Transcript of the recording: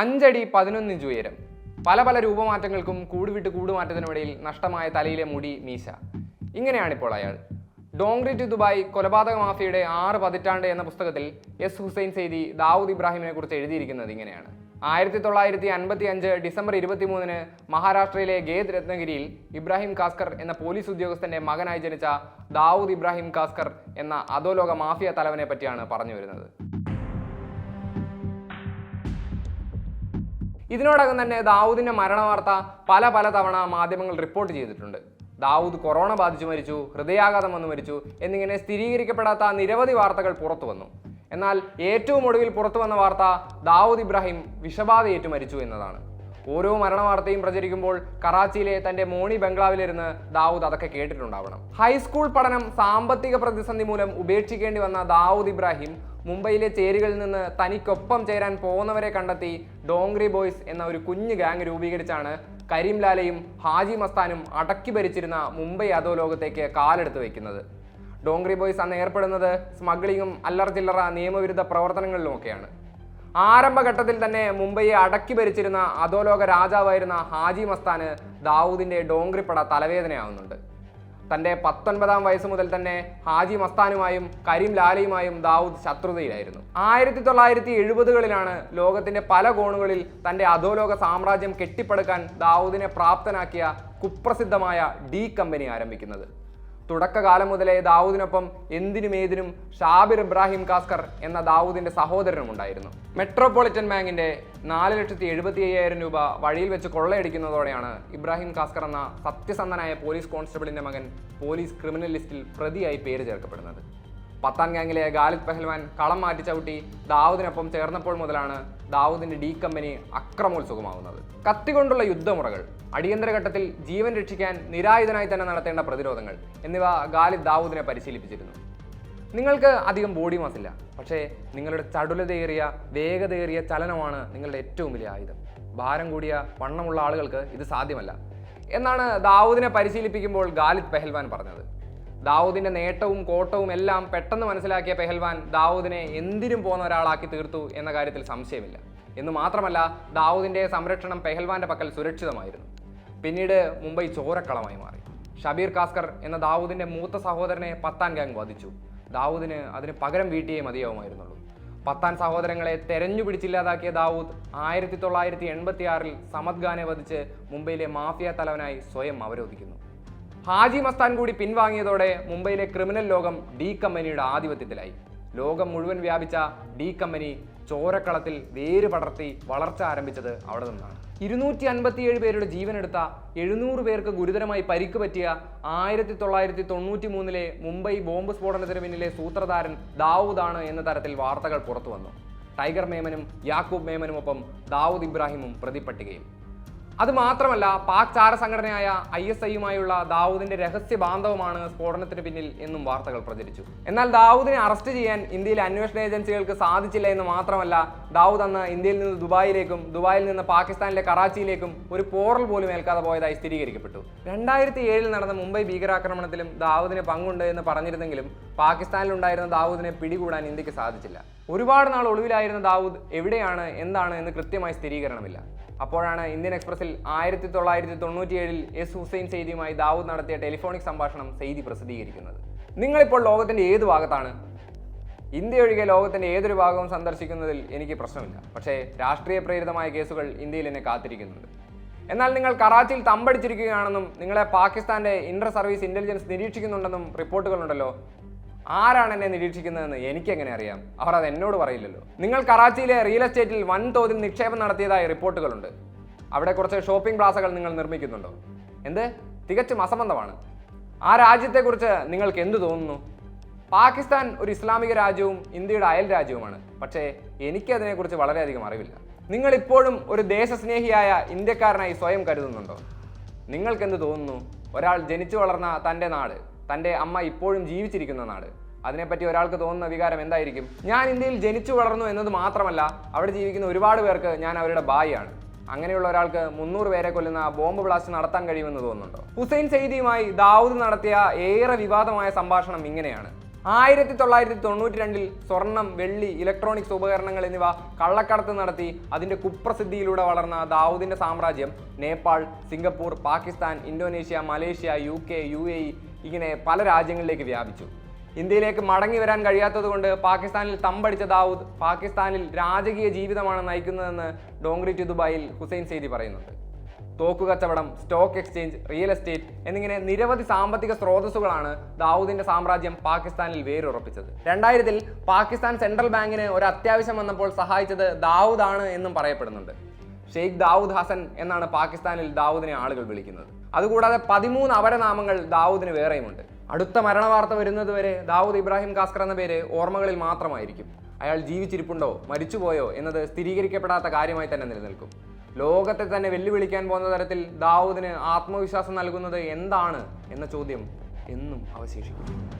അഞ്ചടി പതിനൊന്ന് ഇഞ്ച് ഉയരം. പല പല രൂപമാറ്റങ്ങൾക്കും കൂടുവിട്ട് കൂടുമാറ്റത്തിനുമിടയിൽ നഷ്ടമായ തലയിലെ മുടി മീശ. ഇങ്ങനെയാണിപ്പോൾ അയാൾ. ഡോങ്ക്രി ടു ദുബായ് കൊലപാതക മാഫിയയുടെ ആറ് പതിറ്റാണ്ട് എന്ന പുസ്തകത്തിൽ എസ് ഹുസൈൻ സെയ്ദി ദാവൂദ് ഇബ്രാഹിമിനെ കുറിച്ച് എഴുതിയിരിക്കുന്നത് ഇങ്ങനെയാണ്. ആയിരത്തി തൊള്ളായിരത്തി അൻപത്തി അഞ്ച് ഡിസംബർ ഇരുപത്തി മൂന്നിന് മഹാരാഷ്ട്രയിലെ ഗേദ് രത്നഗിരിയിൽ ഇബ്രാഹിം കാസ്കർ എന്ന പോലീസ് ഉദ്യോഗസ്ഥന്റെ മകനായി ജനിച്ച ദാവൂദ് ഇബ്രാഹിം കാസ്കർ എന്ന അധോലോക മാഫിയ തലവനെ പറ്റിയാണ് പറഞ്ഞു വരുന്നത്. ഇതിനോടകം തന്നെ ദാവൂദിന്റെ മരണവാർത്ത പല പല തവണ മാധ്യമങ്ങൾ റിപ്പോർട്ട് ചെയ്തിട്ടുണ്ട്. ദാവൂദ് കൊറോണ ബാധിച്ചു മരിച്ചു ഹൃദയാഘാതം വന്നു മരിച്ചു എന്നിങ്ങനെ സ്ഥിരീകരിക്കപ്പെടാത്ത നിരവധി വാർത്തകൾ പുറത്തു വന്നു. എന്നാൽ ഏറ്റവും ഒടുവിൽ പുറത്തു വന്ന വാർത്ത ദാവൂദ് ഇബ്രാഹിം വിഷബാധയേറ്റു മരിച്ചു എന്നതാണ്. ഓരോ മരണ വാർത്തയും പ്രചരിക്കുമ്പോൾ കറാച്ചിയിലെ തന്റെ മോണി ബംഗ്ലാവിലിരുന്ന് ദാവൂദ് അതൊക്കെ കേട്ടിട്ടുണ്ടാവണം. ഹൈസ്കൂൾ പഠനം സാമ്പത്തിക പ്രതിസന്ധി മൂലം ഉപേക്ഷിക്കേണ്ടി വന്ന ദാവൂദ് ഇബ്രാഹിം മുംബൈയിലെ ചേരികളിൽ നിന്ന് തനിക്കൊപ്പം ചേരാൻ പോകുന്നവരെ കണ്ടെത്തി ഡോങ്രി ബോയ്സ് എന്ന ഒരു കുഞ്ഞു ഗാങ് രൂപീകരിച്ചാണ് കരീം ലാലയും ഹാജി മസ്താനും അടക്കി ഭരിച്ചിരുന്ന മുംബൈ അധോലോകത്തേക്ക് കാലെടുത്ത് വയ്ക്കുന്നത്. ഡോങ്രി ബോയ്സ് അന്ന് ഏർപ്പെടുന്നത് സ്മഗ്ലിങ്ങും അല്ലറ ചില്ലറ നിയമവിരുദ്ധ പ്രവർത്തനങ്ങളിലുമൊക്കെയാണ് ആരംഭഘട്ടത്തിൽ തന്നെ മുംബൈയെ അടക്കി ഭരിച്ചിരുന്ന അധോലോക രാജാവായിരുന്ന ഹാജി മസ്താന് ദാവൂദിന്റെ ഡോങ്രിപ്പട തലവേദനയാവുന്നുണ്ട്. തന്റെ പത്തൊൻപതാം വയസ്സ് മുതൽ തന്നെ ഹാജി മസ്താനുമായും കരീം ലാലയുമായും ദാവൂദ് ശത്രുതയിലായിരുന്നു. ആയിരത്തി തൊള്ളായിരത്തി എഴുപതുകളിലാണ് ലോകത്തിന്റെ പല കോണുകളിൽ തന്റെ അധോലോക സാമ്രാജ്യം കെട്ടിപ്പടുക്കാൻ ദാവൂദിനെ പ്രാപ്തനാക്കിയ കുപ്രസിദ്ധമായ ഡി കമ്പനി ആരംഭിക്കുന്നത്. തുടക്കകാലം മുതലേ ദാവൂദിനൊപ്പം എന്തിനും ഏതിനും ഷാബിർ ഇബ്രാഹിം കാസ്കർ എന്ന ദാവൂദിന്റെ സഹോദരനും ഉണ്ടായിരുന്നു മെട്രോപൊളിറ്റൻ ബാങ്കിന്റെ നാല് ലക്ഷത്തി എഴുപത്തി അയ്യായിരം രൂപ വഴിയിൽ വെച്ച് കൊള്ളയടിക്കുന്നതോടെയാണ് ഇബ്രാഹിം കാസ്കർ എന്ന സത്യസന്ധനായ പോലീസ് കോൺസ്റ്റബിളിന്റെ മകൻ പോലീസ് ക്രിമിനൽ ലിസ്റ്റിൽ പ്രതിയായി പേര് ചേർക്കപ്പെടുന്നത്. പത്താം ഗാങ്ങിലെ ഗാലിദ് പെഹൽവാൻ കളം മാറ്റി ചവിട്ടി ദാവൂദിനൊപ്പം ചേർന്നപ്പോൾ മുതലാണ് ദാവൂദിന്റെ ഡി കമ്പനി അക്രമോത്സുകമാവുന്നത് കത്തികൊണ്ടുള്ള യുദ്ധമുറകൾ അടിയന്തര ഘട്ടത്തിൽ ജീവൻ രക്ഷിക്കാൻ നിരായുധനായി തന്നെ നടത്തേണ്ട പ്രതിരോധങ്ങൾ എന്നിവ ഗാലിദ് ദാവൂദിനെ പരിശീലിപ്പിച്ചിരുന്നു. നിങ്ങൾക്ക് അധികം ബോഡി മാസ് ഇല്ല പക്ഷേ നിങ്ങളുടെ ചടുലതയേറിയ വേഗതയേറിയ ചലനമാണ് നിങ്ങളുടെ ഏറ്റവും വലിയ ആയുധം. ഭാരം കൂടിയ വണ്ണമുള്ള ആളുകൾക്ക് ഇത് സാധ്യമല്ല. എന്നാണ് ദാവൂദിനെ പരിശീലിപ്പിക്കുമ്പോൾ ഗാലിദ് പെഹൽവാൻ പറഞ്ഞത്. ദാവൂദിന്റെ നേട്ടവും കോട്ടവും എല്ലാം പെട്ടെന്ന് മനസ്സിലാക്കിയ പെഹൽവാൻ ദാവൂദിനെ എന്തിനും പോകുന്ന ഒരാളാക്കി തീർത്തു എന്ന കാര്യത്തിൽ സംശയമില്ല. എന്ന് മാത്രമല്ല ദാവൂദിന്റെ സംരക്ഷണം പെഹൽവാന്റെ പക്കൽ സുരക്ഷിതമായിരുന്നു. പിന്നീട് മുംബൈ ചോരക്കളമായി മാറി. ഷബീർ കാസ്കർ എന്ന ദാവൂദിന്റെ മൂത്ത സഹോദരനെ പത്താൻ ഗാങ് വധിച്ചു. ദാവൂദിന് അതിന് പകരം വീട്ടിയേ മതിയാവുമായിരുന്നുള്ളൂ. പത്താൻ സഹോദരങ്ങളെ തെരഞ്ഞു പിടിച്ചില്ലാതാക്കിയ ദാവൂദ് ആയിരത്തി തൊള്ളായിരത്തി എൺപത്തി ആറിൽ സമദ് ഖാനെ വധിച്ച് മുംബൈയിലെ മാഫിയ തലവനായി സ്വയം അവരോധിക്കുന്നു. ഹാജി മസ്താൻ കൂടി പിൻവാങ്ങിയതോടെ മുംബൈയിലെ ക്രിമിനൽ ലോകം ഡി കമ്പനിയുടെ ആധിപത്യത്തിലായി. ലോകം മുഴുവൻ വ്യാപിച്ച ഡി കമ്പനി ചോരക്കളത്തിൽ വേര് പടർത്തി വളർച്ച ആരംഭിച്ചത് അവിടെ നിന്നാണ്. ഇരുന്നൂറ്റി അൻപത്തിയേഴ് പേരുടെ ജീവനെടുത്ത എഴുന്നൂറ് പേർക്ക് ഗുരുതരമായി പരിക്ക് പറ്റിയ ആയിരത്തി തൊള്ളായിരത്തി തൊണ്ണൂറ്റി മൂന്നിലെ മുംബൈ ബോംബ് സ്ഫോടനത്തിന് പിന്നിലെ സൂത്രധാരൻ ദാവൂദാണ് എന്ന തരത്തിൽ വാർത്തകൾ പുറത്തു വന്നു ടൈഗർ മേമനും യാക്കൂബ് മേമനുമൊപ്പം ദാവൂദ് ഇബ്രാഹിമും പ്രതിപട്ടികയിൽ അത് മാത്രമല്ല പാക് ചാര സംഘടനയായ ഐ എസ് ഐയുമായുള്ള ദാവൂദിന്റെ രഹസ്യ ബാന്ധവമാണ് സ്ഫോടനത്തിന് പിന്നിൽ എന്നും വാർത്തകൾ പ്രചരിച്ചു. എന്നാൽ ദാവൂദിനെ അറസ്റ്റ് ചെയ്യാൻ ഇന്ത്യയിലെ അന്വേഷണ ഏജൻസികൾക്ക് സാധിച്ചില്ല എന്ന് മാത്രമല്ല ദാവൂദ് അന്ന് ഇന്ത്യയിൽ നിന്ന് ദുബായിലേക്കും ദുബായിൽ നിന്ന് പാകിസ്ഥാനിലെ കറാച്ചിയിലേക്കും ഒരു പോറൽ പോലും ഏൽക്കാതെ പോയതായി സ്ഥിരീകരിക്കപ്പെട്ടു. രണ്ടായിരത്തി ഏഴിൽ നടന്ന മുംബൈ ഭീകരാക്രമണത്തിലും ദാവൂദിന് പങ്കുണ്ട് എന്ന് പറഞ്ഞിരുന്നെങ്കിലും പാകിസ്ഥാനിലുണ്ടായിരുന്ന ദാവൂദിനെ പിടികൂടാൻ ഇന്ത്യയ്ക്ക് സാധിച്ചില്ല. ഒരുപാട് നാൾ ഒളിവിലായിരുന്ന ദാവൂദ് എവിടെയാണ് എന്താണ് എന്ന് കൃത്യമായി സ്ഥിരീകരണമില്ല. അപ്പോഴാണ് ഇന്ത്യൻ എക്സ്പ്രസിൽ ആയിരത്തി തൊള്ളായിരത്തി തൊണ്ണൂറ്റിയേഴിൽ എസ് ഹുസൈൻ സെയ്ദിയുമായി ദാവൂദ് നടത്തിയ ടെലിഫോണിക് സംഭാഷണം സെയ്തി പ്രസിദ്ധീകരിക്കുന്നത്. നിങ്ങളിപ്പോൾ ലോകത്തിന്റെ ഏത് ഭാഗത്താണ്? ഇന്ത്യ ഒഴികെ ലോകത്തിന്റെ ഏതൊരു ഭാഗവും സന്ദർശിക്കുന്നതിൽ എനിക്ക് പ്രശ്നമില്ല. പക്ഷേ രാഷ്ട്രീയ പ്രേരിതമായ കേസുകൾ ഇന്ത്യയിൽ എന്നെ കാത്തിരിക്കുന്നുണ്ട്. എന്നാൽ നിങ്ങൾ കറാച്ചിയിൽ തമ്പടിച്ചിരിക്കുകയാണെന്നും നിങ്ങളെ പാകിസ്ഥാന്റെ ഇന്റർ സർവീസ് ഇന്റലിജൻസ് നിരീക്ഷിക്കുന്നുണ്ടെന്നും റിപ്പോർട്ടുകളുണ്ടല്ലോ. ആരാണ് എന്നെ നിരീക്ഷിക്കുന്നതെന്ന് എനിക്കെങ്ങനെ അറിയാം? അവർ അത് എന്നോട് പറയില്ലല്ലോ. നിങ്ങൾ കറാച്ചിയിലെ റിയൽ എസ്റ്റേറ്റിൽ വൻതോതിൽ നിക്ഷേപം നടത്തിയതായി റിപ്പോർട്ടുകളുണ്ട്. അവിടെ കുറച്ച് ഷോപ്പിംഗ് പ്ലാസകൾ നിങ്ങൾ നിർമ്മിക്കുന്നുണ്ടോ? എന്ത്? തികച്ചും അസംബന്ധമാണ്. ആ രാജ്യത്തെക്കുറിച്ച് നിങ്ങൾക്ക് എന്തു തോന്നുന്നു? പാകിസ്ഥാൻ ഒരു ഇസ്ലാമിക രാജ്യവും ഇന്ത്യയുടെ അയൽ രാജ്യവുമാണ്. പക്ഷേ എനിക്കതിനെക്കുറിച്ച് വളരെയധികം അറിവില്ല. നിങ്ങൾ ഇപ്പോഴും ഒരു ദേശസ്നേഹിയായ ഇന്ത്യക്കാരനായി സ്വയം കരുതുന്നുണ്ടോ? നിങ്ങൾക്കെന്ത് തോന്നുന്നു? ഒരാൾ ജനിച്ചു വളർന്ന തന്റെ നാട് തന്റെ അമ്മ ഇപ്പോഴും ജീവിച്ചിരിക്കുന്ന നാട്. അതിനെപ്പറ്റി ഒരാൾക്ക് തോന്നുന്ന വികാരം എന്തായിരിക്കും? ഞാൻ ഇന്ത്യയിൽ ജനിച്ചു വളർന്നു എന്നത് മാത്രമല്ല അവിടെ ജീവിക്കുന്ന ഒരുപാട് പേർക്ക് ഞാൻ അവരുടെ ഭായിയാണ്. അങ്ങനെയുള്ള ഒരാൾക്ക് മുന്നൂറ് പേരെ കൊല്ലുന്ന ബോംബ് ബ്ലാസ്റ്റ് നടത്താൻ കഴിയുമെന്ന് തോന്നുന്നുണ്ടോ? ഹുസൈൻ സെയ്ദിയുമായി ദാവൂദ് നടത്തിയ ഏറെ വിവാദമായ സംഭാഷണം ഇങ്ങനെയാണ്. ആയിരത്തി തൊള്ളായിരത്തി തൊണ്ണൂറ്റി രണ്ടിൽ സ്വർണം വെള്ളി ഇലക്ട്രോണിക്സ് ഉപകരണങ്ങൾ എന്നിവ കള്ളക്കടത്ത് നടത്തി അതിന്റെ കുപ്രസിദ്ധിയിലൂടെ വളർന്ന ദാവൂദിന്റെ സാമ്രാജ്യം Nepal Singapore Pakistan Indonesia Malaysia U K U A E ഇങ്ങനെ പല രാജ്യങ്ങളിലേക്ക് വ്യാപിച്ചു. ഇന്ത്യയിലേക്ക് മടങ്ങി വരാൻ കഴിയാത്തതുകൊണ്ട് പാകിസ്ഥാനിൽ തമ്പടിച്ച ദാവൂദ് പാകിസ്ഥാനിൽ രാജകീയ ജീവിതമാണ് നയിക്കുന്നതെന്ന് ഡോങ്ക്രി ടു ദുബായിൽ ഹുസൈൻ സെയ്ദി പറയുന്നുണ്ട്. തോക്കു കച്ചവടം സ്റ്റോക്ക് എക്സ്ചേഞ്ച് റിയൽ എസ്റ്റേറ്റ് എന്നിങ്ങനെ നിരവധി സാമ്പത്തിക സ്രോതസ്സുകളാണ് ദാവൂദിന്റെ സാമ്രാജ്യം പാകിസ്ഥാനിൽ വേരുറപ്പിച്ചത്. രണ്ടായിരത്തിൽ പാകിസ്ഥാൻ സെൻട്രൽ ബാങ്കിന് ഒരു അത്യാവശ്യം വന്നപ്പോൾ സഹായിച്ചത് ദാവൂദാണ് എന്നും പറയപ്പെടുന്നുണ്ട്. ഷെയ്ഖ് ദാവൂദ് ഹസൻ എന്നാണ് പാകിസ്ഥാനിൽ ദാവൂദിനെ ആളുകൾ വിളിക്കുന്നത്. അതുകൂടാതെ പതിമൂന്ന് അപരനാമങ്ങൾ ദാവൂദിന് വേറെയുമുണ്ട്. അടുത്ത മരണവാർത്ത വരുന്നതുവരെ ദാവൂദ് ഇബ്രാഹിം കാസ്കർ എന്ന പേര് ഓർമ്മകളിൽ മാത്രമായിരിക്കും. അയാൾ ജീവിച്ചിരിപ്പുണ്ടോ മരിച്ചുപോയോ എന്നത് സ്ഥിരീകരിക്കപ്പെടാത്ത കാര്യമായി തന്നെ നിലനിൽക്കും. ലോകത്തെ തന്നെ വെല്ലുവിളിക്കാൻ പോകുന്ന തരത്തിൽ ദാവൂദിന് ആത്മവിശ്വാസം നൽകുന്നത് എന്താണ് എന്ന ചോദ്യം എന്നും അവശേഷിക്കും